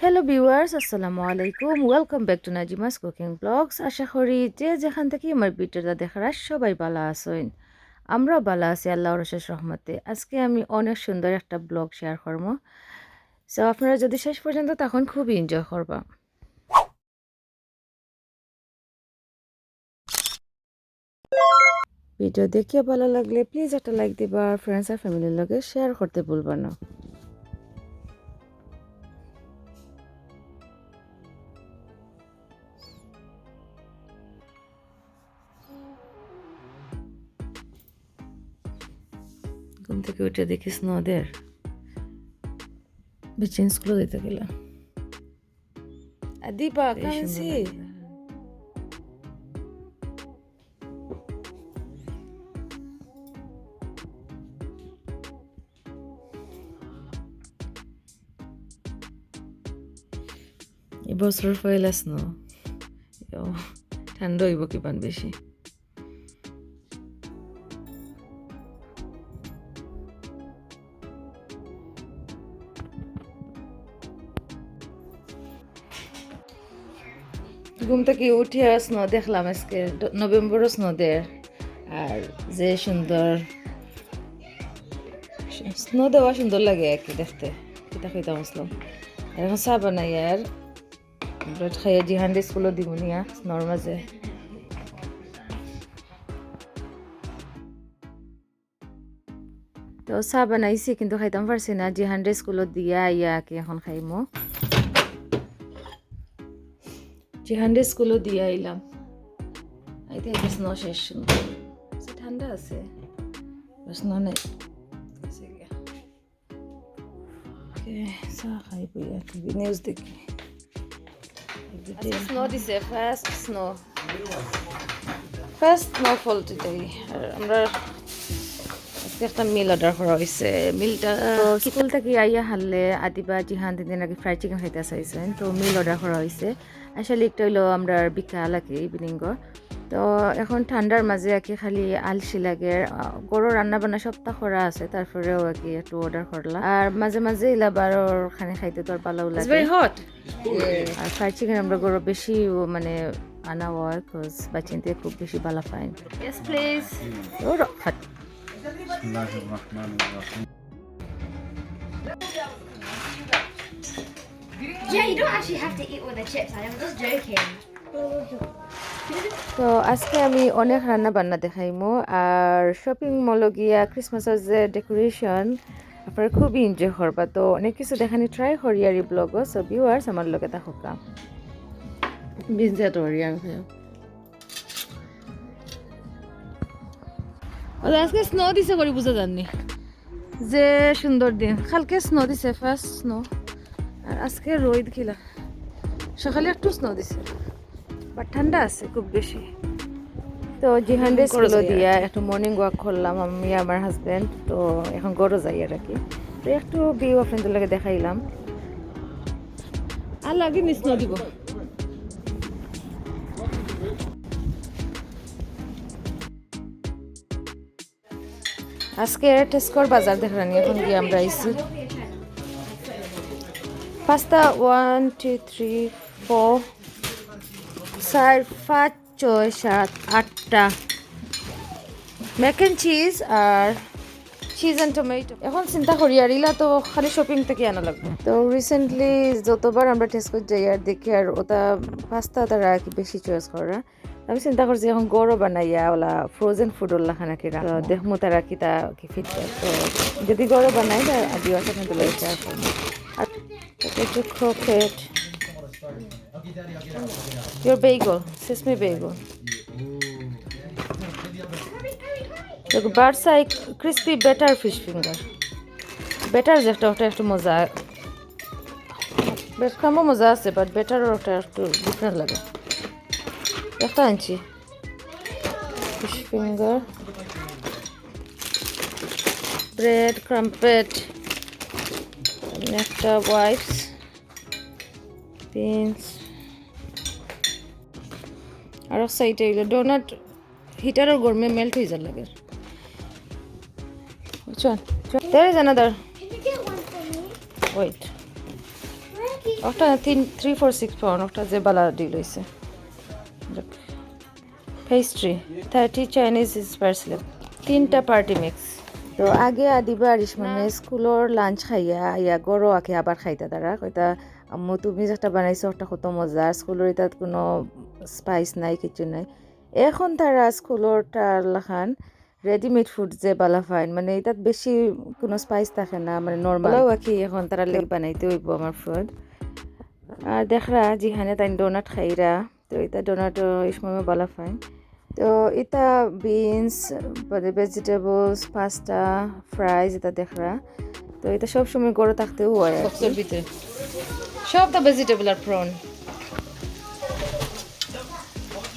Hello viewers আসসালামু আলাইকুম welcome back to Nazima's cooking blogs আশা করি যে যেখান থেকে আমার ভিডিওটা দেখার সবাই ভালো আছেন। আমরাও ভালো আছি আল্লাহ শেষ রহমতে। আজকে আমি অনেক সুন্দর একটা ব্লগ শেয়ার করব। সো আপনারা যদি শেষ পর্যন্ত তখন খুবই এনজয় করবা। ভিডিও দেখে ভালো লাগলে প্লিজ একটা লাইক দিবা ফ্রেন্ডস আর ফ্যামিলির লগে শেয়ার করতে ভুলবা না। ঘুম থেকে উঠে দেখিস না ওদের। চেঞ্জগুলো দিতে গেলাম দীপা কাঁদছি এবছৰ ফাইল আছ ন। ঠাণ্ডা হইব কিমান বেছি ঘুম থেকে উঠে স্নো, দেখলাম আজকে নভেম্বর স্নোদের আর যে সুন্দর, স্নো দেওয়া সুন্দর লাগে আর কি দেখতে। কিতা খাইতাম আসলাম। এখন চা বানাই আর ব্রেড খাইয়ে জিহান্ডি স্কুলত দিব নিয়া স্নোর মাঝে। তো চাহ বানাইছি, কিন্তু খাইতাম পারছি না। জিহান্ডি স্কুলত দিয়া ইয়া কি এখন খাইমো। জিহান্ডি স্কুলত দিয়ে আইলাম। আইতে আইতে স্নো শেষ। আচ্ছা, ঠান্ডা আছে। স্নো নেই। চাহ খাই বইয়া টিভি নিউজ দেখি। স্নো দিছে first snow first snowfall today আর আমরা একটা মিল অর্ডার করা হয়েছে মিলটা স্কুল থেকে আইয়া হারলে আদিবা জিহান দিন আগে ফ্রাইড চিকেন খাইতে চাইছেন তো মিল অর্ডার করা হয়েছে আসলে একটা হইল আমরা বিকাল আর কি ইভিনিংর তো এখন ঠান্ডার মাঝে আর কি খালি আলসি লাগে গরুর রান্না বান্না সপ্তাহ করা আছে তারপরেও আর কি একটু অর্ডার করলাম। আর মাঝে মাঝে ইলা বারোর খানে খাইতে তো আর ভালো লাগে। আর ফ্রাইড চিকেন আমরা গরু বেশি মানে আনা হয় কজ বাচ্চিনতে খুব বেশি ভালো পাই Yes, Yeah, you don't actually have to eat all the chips. I'm just joking. তো আজকে আমি অনেক রান্না বান্না দেখাইমো আর শপিং মল গিয়া ক্রিসমাসের যে ডেকোরেশন আপনারা খুবই এনজয় করবা তো অনেক কিছু দেখানি ট্রাই করি আর এই ব্লগ সো ভিউয়ার্স আমার লগে তা হোকা বিজা আজকে স্নো দিছে করি বুঝা জাননি? যে সুন্দর দিন। কালকে স্নো দিছে ফার্স্ট স্নো আর আজকে রোদ খিলা সকালে একটু স্নো দিছে। বাট ঠান্ডা আছে খুব বেশি তো জিহান্ডে স্কুলে দিয়া একটু মর্নিং ওয়াক করলাম আমি আমার হাজব্যান্ড তো এখন গড়ও যাই আর কি তো একটু ভিউ আপনাদের লাগে দেখাইলাম। আর লাগে মিস দিব? আজকে টেস্কর বাজার দেখানি এখন গিয়ে আমরা আইছি। পাঁচটা ওয়ান টু থ্রি ফোর চার, পাঁচ, ছয়, সাত, আটটা। ম্যাক অ্যান্ড চিজ আর চিজ অ্যান্ড টমেটো এখন চিন্তা করি, আর ইলা তো খালি শপিং থেকে আনা লাগবে। তো রিসেন্টলি যতবার আমরা টেস্ট করে যাই আর দেখি আর ওটা পাস্তা তারা আর কি বেশি চয়েস করা। আমি চিন্তা করছি এখন গরো বানাইয়া ওলা ফ্রোজেন ফুড ওলা খানা কিনা তো দেখমু তারা কি তা কি ফিট তো যদি গরো বানাই তা আদি আছে কিন্তু লই শেয়ার করব আর একটু croquette Your bagel, sesame bagel. Look, bird's eye crispy better fish finger. Better যেটা ওটা একটু মজা বেশ খামো মজা আছে বাট বেটার ওটা একটু ডিফারেন্ট লাগে। একটা আনছি ফিশ ফিঙ্গার ব্রেড ক্রাম্পেট একটা ওয়াইপস বিনস আর সাইডে এগুলো ডোনাট হিটারও গরমে মেল্ট হয়ে যার লাগে। চল there is another. Wait. তিন থ্রি ফোর সিক্স পাউন্ড একটা যে বালা ডিল হয়েছে পেস্ট্রি থার্টি চাইনিজ স্পার স্লিপ তিনটা পার্টি মিক্স তো আগে আদিবা আর ইসমামে স্কুলের লাঞ্চ খাইয়া ইয়া গরো আঁকে আবার খাইতা তারা কইতা আম্মু তুমি যেটা বানাইছো ওটা কত মজা স্কুলের এটাত কোনো স্পাইস নাই কিছু নাই। এখন তারা স্কুলের টার লাখান রেডিমেড ফুড যে বালা ফাইন মানে এটাত বেশি কোনো স্পাইস থাকে না মানে নর্মালও আঁকি এখন তারা লেগে বানাইতে হইব আমার ফুড আর দেখরা যেখানে তাই ডোনাট খাইরা তো এটা ডোনাট ইসমে বালা ফাইন তো এটা বিনস মানে ভেজিটেবলস পাস্তা ফ্রাইজ এটা দেখরা। তো এটা সব সময় গড়ে থাকতেও হয় ভিতরে। সব তো ভেজিটেবল আর প্রন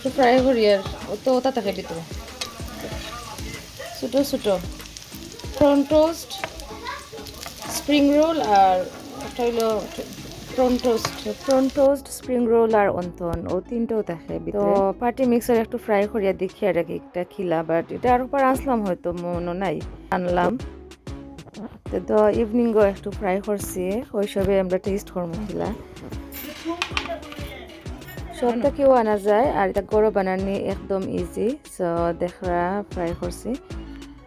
তো ফ্রাই করি আর ও তো ওটা থাকে ভিতরে। ছোটো ছোটো। প্রন টোস্ট স্প্রিং রোল আর একটা হইল prawn toast prawn toast spring roll আর অন্তন ও তিনটাও থাকে তো পার্টি মিক্সার একটু ফ্রাই করিয়া দেখি আর একটা খিলা বাট এটা আর উপর আসলাম হয়তো মনে নাই। আনলাম। তো ইভিনিংও একটু ফ্রাই করছি ওই সবে আমরা টেস্ট করব খিলা। সবটা কেউ আনা যায় আর এটা গরো বানানি একদম ইজি সো দেখরা ফ্রাই করছি।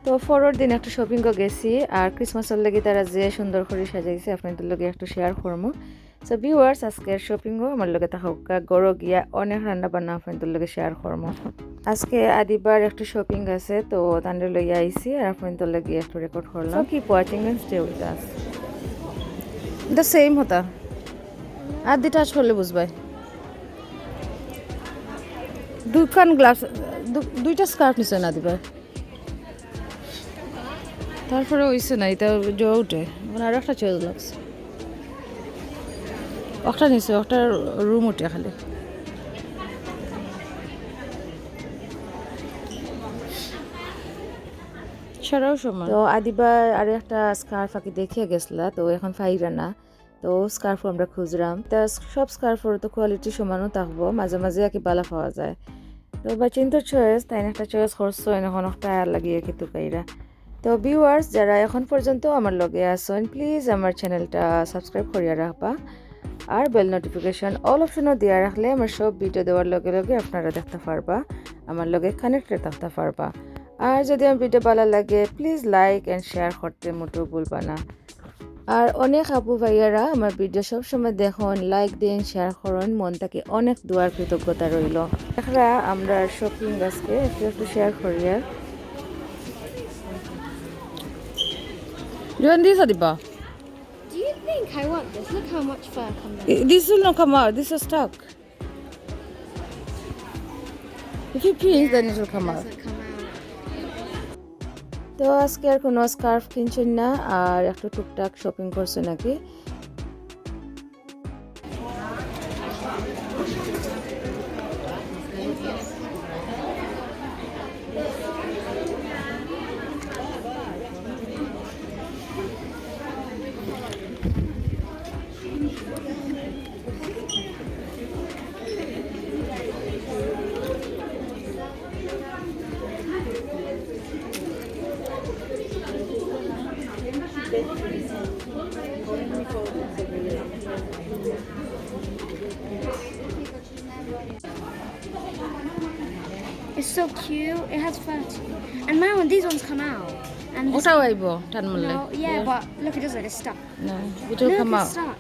তো ফরোর দিন একটু শপিংও গেছি আর ক্রিসমাসের লেগে তারা যে সুন্দর করে সাজাইছে আপনাদের লগে একটু শেয়ার করব। সো ভিউয়ার্স আজকের শপিংও আমার লগে থাকা গরো গিয়া অনেক রান্না বান্না আপনাদের লগে শেয়ার করব আজকে আদিবার একটু শপিং আছে তো তাদের লইয়া আইছি আর আপনাদের লগে একটু রেকর্ড করলাম। Keep watching and stay with us the same হতা। আর দুটা করলে বুঝবাই। দুখান গ্লাস দুইটা স্কার্ফ নিছে না দিবার তারপরে হইছে না এটা জোয়া উঠে। মানে আর একটা চলে লাগছে। একটা নিছে একটা রুম উঠে খালি। সেটাও সময় তো আদিবার আর একটা স্কার্ফ আগে দেখে গেছিলা, তো এখন ফাইরা না। তো স্কার্ফ আমরা খুঁজলাম তা সব স্কার্ফের তো কোয়ালিটি সমানও থাকব, মাঝে মাঝে আর কি বালা পাওয়া যায়। তো বা চিন্তার চয়েস তাই একটা চয়েস করছ এখন একটা লাগিয়ে কিন্তু কাইরা। তো ভিউয়ার্স যারা এখন পর্যন্ত আমার লগে আসেন প্লিজ আমার চ্যানেলটা সাবস্ক্রাইব করিয়া রাখবা। আর বেল নোটিফিকেশন অল অপশনও দিয়া রাখলে আমার সব ভিডিও দেওয়ার লগে লগে আপনারা দেখতে পারবা, আমার লগে কানেক্টেড থাকতে পারবা। আর যদি আমার ভিডিও ভালো লাগে প্লিজ লাইক অ্যান্ড শেয়ার করতে মোটেও ভুলবা না। আর অনেক আপু ভাইয়ারা আমার ভিডিও সবসময় দেখুন লাইক দিন শেয়ার করুন, মন থেকে অনেক দোয়ার কৃতজ্ঞতা রইল। দেখরা আমরা শপিং আজকে একটু একটু শেয়ার করি আর। You think I want this? Look how much fur comes out. This will not come out. This is stuck. If you pinch, then it will come out. Come out. তো আজকে আর কোনো scarf কিনছেন না আর একটু টুকটাক shopping করছে নাকি It's so cute. It has fur, And now when these ones come out. And this- Uta aibo tan mulle. no, yeah, but look, it doesn't. It's stuck. No, it will Look, come out. stuck.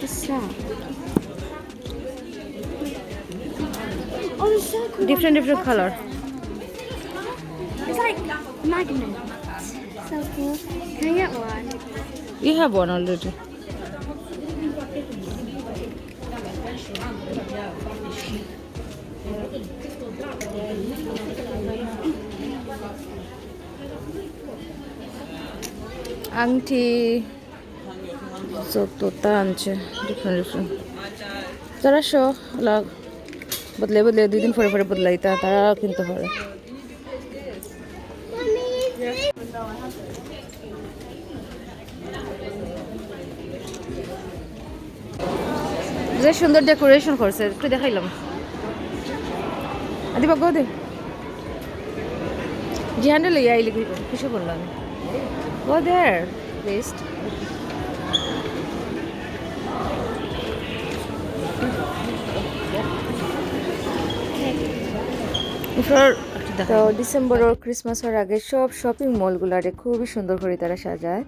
It's stuck. Oh, it's so cool. Different, different better. colour. It's like magnet. So cool. Can I get one? You have one already. আংটি যতটা আনছে show লাগ বদলে বদলে, দুই দিন পরে পরে বদলাইতা তারা কিনতে পারে যে সুন্দর ডেকোরেশন করছে, একটু দেখাইলাম। দিবা গো দে। জিহান্ডে লইয়া আইলে কিছু বললাম Go there, please. তো ডিসেম্বর ওর ক্রিসমাসের আগে সব শপিং মলগুলারে খুবই সুন্দর করে তারা সাজায়।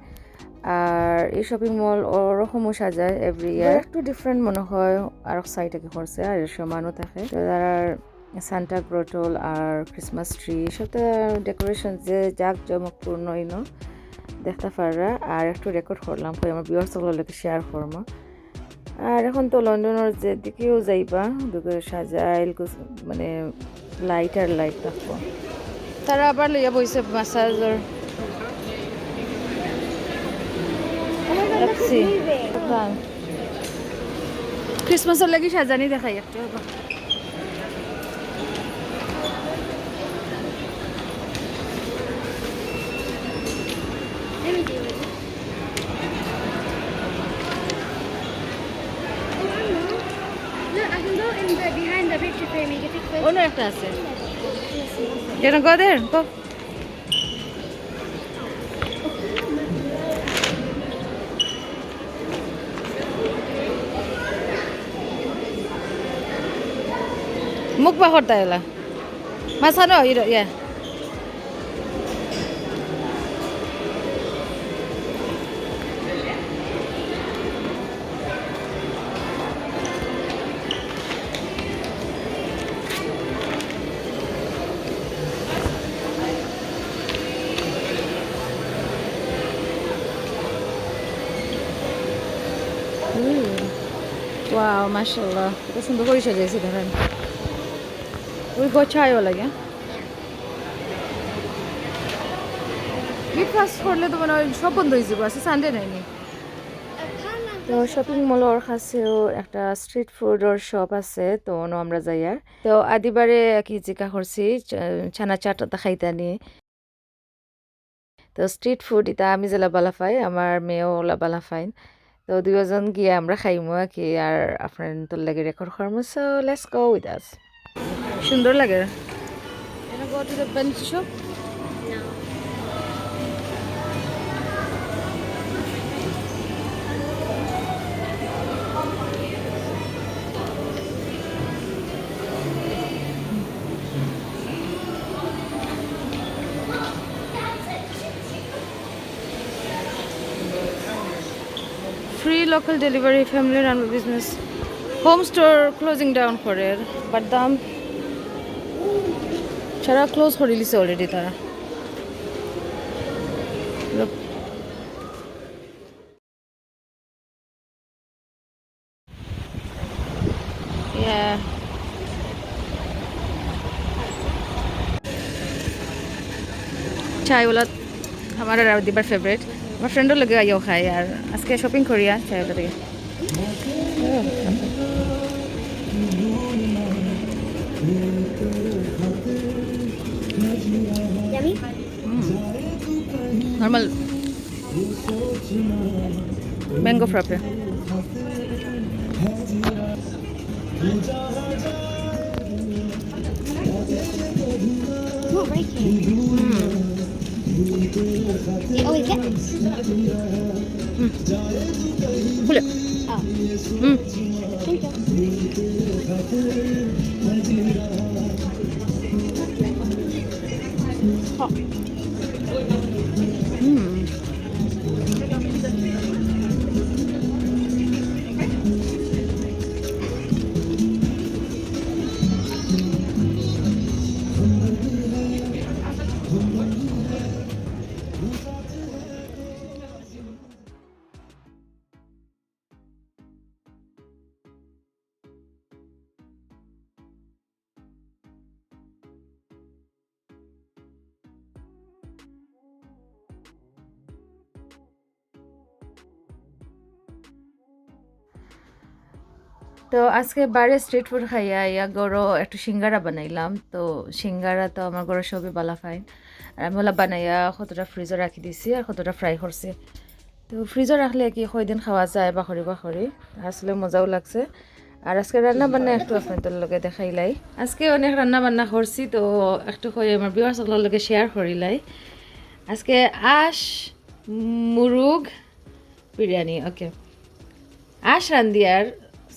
আর এই শপিং মল ওরকমও সাজায় এভরি ইয়ার একটু ডিফারেন্ট মনে হয় আর সাইডে করছে আর এর সমানও থাকে তো তারা সান্টা ক্রোটল আর ক্রিসমাস ট্রি সব ডেকোরেশন যে জাঁকজমকপূর্ণ ইনো দেখতে পাররা। আর একটু রেকর্ড করলাম কই আমার বিয়ার সকলকে শেয়ার করব আর এখন তো লন্ডনের যে দিকেও যাইবা দুকে সাজাইল মানে লাইট আর লাইট থাকব। তারা আবার লইয়া বইছে মাসাজর ক্রিসমাসের লাগি সাজানি দেখাই একটু। অন্য একটা আছে go there? Go. মুখ বা করতা এলা মাছানো ইরো ইয়া মাশাআল্লাহ কত সুন্দর করে সাজাইছে ধরেন ওই গোছায়ও লাগে। ব্রেকফাস্ট করলে তো মানে সব বন্ধ হয়ে যাব আছে সানডে নাইনি তো শপিং মলের কাছেও একটা স্ট্রিট ফুডের শপ আছে, তো আমরা যাই আর। তো আদিবারে কি জিকা করছি ছানা চাট খাইতা নিয়ে তো স্ট্রিট ফুড এটা আমি যেলা বালা পাই, আমার মেয়েও ওলা বালা ফাইন তো দুজন গিয়ে আমরা খাইমো আর কি আর আপনার তোর লাগে রেকর্ড করব so let's go with us সুন্দর লাগে। Go to the local delivery family run business home store closing down করে বাট দাম সারা ক্লোজ করে দিছে অলরেডি তারা Look. Yeah. চায়ওয়ালা আমার আর দিবার ফেভারিট আমার ফ্রেন্ডও লগে আইও খাই আর আজকে শপিং করিয়া চায়ওয়ালা থেকে? নর্মাল ম্যাঙ্গো ফ্রাপে 你不我你是嗯。不啊了 তো আজকে বাইরে স্ট্রিট ফুড খাইয়া ইয়া গরো একটু সিঙ্গারা বানাইলাম। তো সিঙ্গারা তো আমার গরো সবই বালা ফাইন আর আমি ওলা বানাইয়া কতটা ফ্রিজে রাখি দিছি আর কতটা ফ্রাই করছি? তো ফ্রিজে রাখলে কি কয়দিন খাওয়া যায় বাখরি বাখরি আসলে মজাও লাগছে। আর আজকে রান্না বান্না একটু আপনাদের লগে দেখাইলাই। আজকে অনেক রান্না বান্না করছি, তো একটু কই আমার সকলের লগে শেয়ার করিলাই। আজকে আশ, মুরুগ, বিরিয়ানি ওকে আশ রান্দিয়ার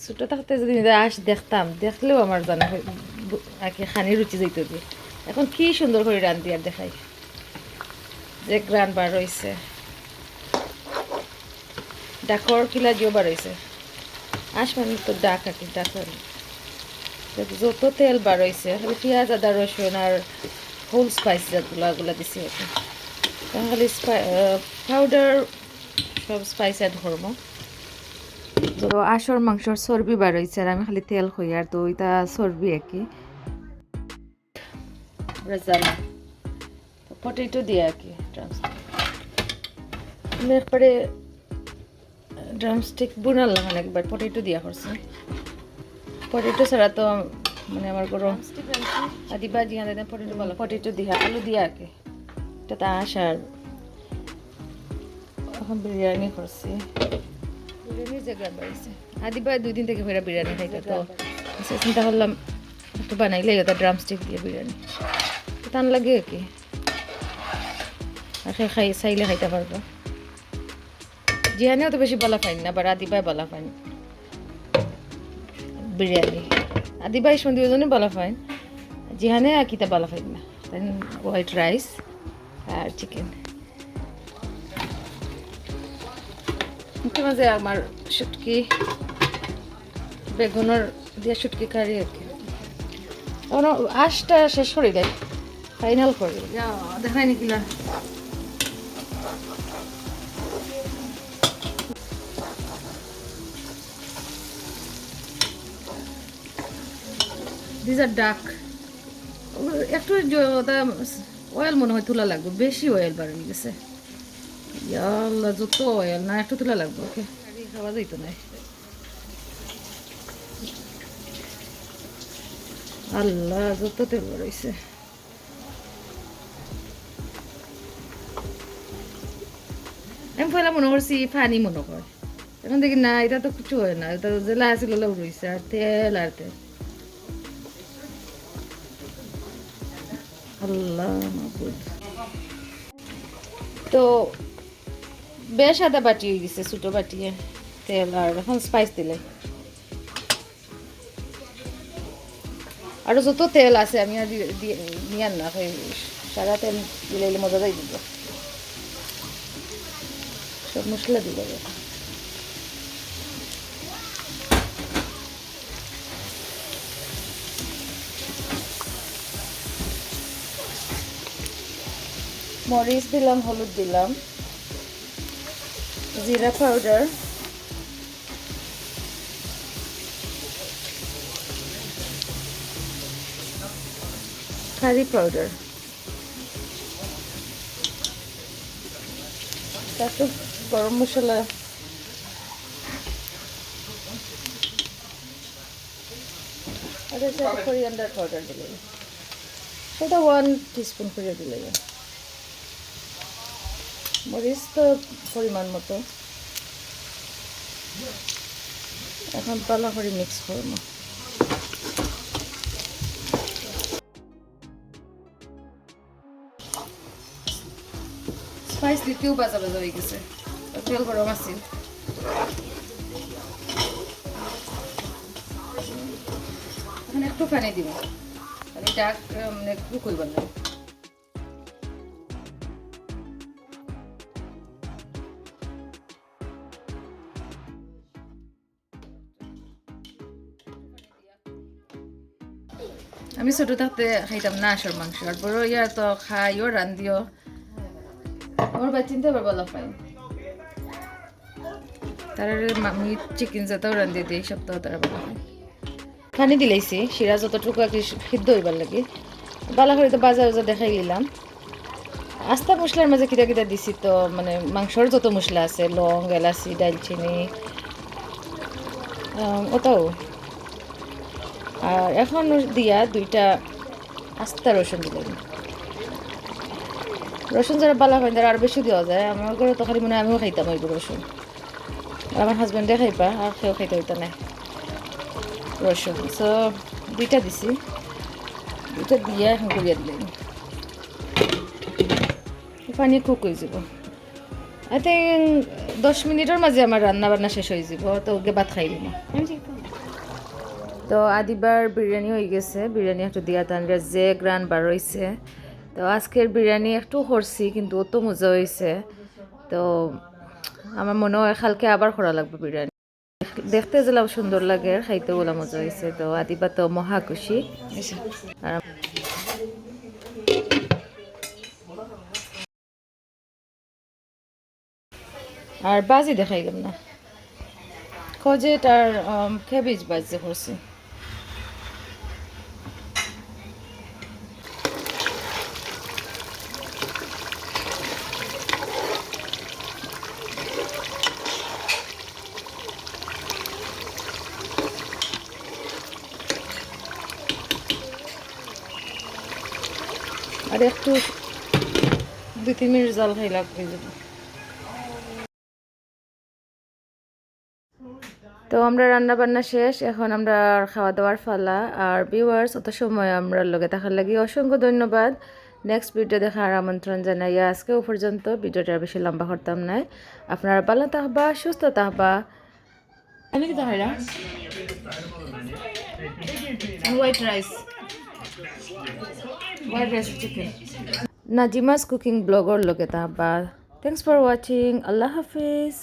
ছোটো থাকতে যদি আশ দেখতাম, দেখলেও আমার জানা কি খানি রুচি যেত দিয়ে এখন কি সুন্দর করে রান্ধি আর দেখাই। যে গ্রান বার রয়েছে ডাকর কিলা জিও বার রয়েছে আসমান তো ডাক আর কি ডাকর যত তেল বার খালি পেঁয়াজ, আদা, রসুন আর হোল স্পাইস যেগুলো ওগুলো দিছি আর কি। খালি পাউডার সব স্পাইস অ্যাড করব। তো আসর মাংসর চর্বি বার হয়েছে আর আমি খালি তেল খুঁই আর তো ওইটা চর্বি রেজালা। পটেটো দিয়ে আর কি ড্রামস্টিক আমি একবারে ড্রামস্টিক বুনালাম মানে একবার পটেটো দিয়া করছে। পটেটো ছাড়া তো মানে আমার গরম আদি বাজি আনতে পটেটো বলো। পটেটো দিয়া আলু দিয়া আর কি এটা তা আসার এখন বিরিয়ানি করছি। বিরিয়ানির যে বাড়িছে আদি বা দুই দিন থেকে ফেরা বিরিয়ানি খাইতে, তো চিন্তা করলাম, একটু বানাইলে ওটা ড্রাম স্টিক দিয়ে বিরিয়ানি। তো টান লাগে কি। আর খাই, চাইলে খাইতে পারব। জিহানেও তো বেশি বলা পাইন না বা আদিবাই বলা পাইন বিরিয়ানি। আদিবাই সন্ধি ওজনে বলা পাইন জিহানে আর কিতা বলা পাইন না। দেন হোয়াইট রাইস আর চিকেন মাঝে মাঝে আমার শুটকি, বেগুনের দিয়ে শুটকি কারি আর কি। আশটা শেষ করে দেয় ফাইনাল করে। নিকিলা দিস আর ডাক একটু অয়েল মনে হয় তোলা লাগবে, বেশি অয়েল বাড়ি গেছে ইয়াল্লা যত অয়েল না একটু তোলা লাগবে ওকে? খাওয়া যাইতো না। আল্লাহ যত তেল রয়েছে আমি পয়লা মনে করছি পানি মনে কর। এখন দেখি না এটা তো কিছু হয় না এটা জেলা আছিল রয়েছে আর তেল আর তেল। আল্লাহ মাহবুদ তো বেশ আদা বাটি হয়ে গেছে, ছোটো বাটিয়ে তেল আর এখন স্পাইস দিলে। আৰু যত তেল আছে আমি আর নিয়ে না সারা তেল দিলে দিলে মজা যাই দিব সব মশলা দিলে মরিচ দিলাম, হলুদ দিলাম। জিরা পাউডার কারি পাউডার তারপর গরম মশলা। আর কোরিয়ান্ডার পাউডার দিলে সেটা ওয়ান টিস্পুন করে দিলে মরিচ তো পরিমাণ মতো। এখন পালা করে মিক্স করব। স্পাইস দিতেও বাজা বাজা হয়ে গেছে। তেল গরম আছিল এখন একটু পানি দিব। ডাক মানে একটু করবার না আমি ছোট থাকতে খাইতাম না আসর মাংস, আর বড় ইয়া তো খাইও, রান্ধিও। আমার বাই চিনতে পারব পাই তার আমি চিকেন জাতাও রান্ধি দিই সপ্তাহ তারা বলা হয় পানি দিলাইছি, শিরা যতটুকু আর কি সিদ্ধ হইবার লাগে। বালা করে তো বাজার বাজার দেখাই নিলাম আস্তা মশলার মাঝে কিটা কিটা দিছি তো মানে মাংসর যত মশলা আছে, লং, এলাচি দালচিনি ওটাও। আর এখন দিয়া দুইটা আস্তা রসুন দিলাম। রসুন যারা বালা হয় তারা আরও বেশি দেওয়া যায়। আমার ঘরে তো খালি মনে আমিও খাইতাম ওই রসুন। আমার হাজব্যান্ডে খাইবা, আর সেও খাইতে হইতা নাই রসুন সো দুইটা দিছি। দুইটা দিয়ে এখন করিয়া দিলাম। পানি কুক হয়ে যাব। আই থিঙ্ক দশ মিনিটের মাঝে আমার রান্না বান্না শেষ হয়ে যাব, তো ওকে ভাত খাই না food. তো আদিবার বিরিয়ানি হয়ে গেছে। বিরিয়ানি একটু দিয়া টানলে যে গ্রান বার হয়েছে তো আজকের বিরিয়ানি একটু করছি কিন্তু অত মজা হয়েছে তো আমার মনে হয় কালকে আবার করা লাগবে বিরিয়ানি। দেখতে যেলাম সুন্দর লাগে, খাইতে বলা মজা হয়েছে তো আদিবা তো মহা খুশি। আর বাজি দেখাইলাম না। খজেট আর ক্যাবেজ বাজে করছি আর একটু দুই তিন মিনিট জল খাই লাগবে তো আমরা রান্না বান্না শেষ এখন আমরা খাওয়া দাওয়ার ফালা আর ভিউয়ার্স অত সময় আমরা লগে থাকার লাগি। অসংখ্য ধন্যবাদ। নেক্সট ভিডিও দেখার আমন্ত্রণ জানাই আজকেও পর্যন্ত। ভিডিওটা আর বেশি লম্বা করতাম নাই। আপনারা ভালো থাকবা সুস্থ থাকবা। কি দেখাই হোয়াইট রাইস নাজিমাস কুকিং ব্লগর লগে থাকবা থ্যাংকস ফর ওয়াচিং আল্লাহ হাফিজ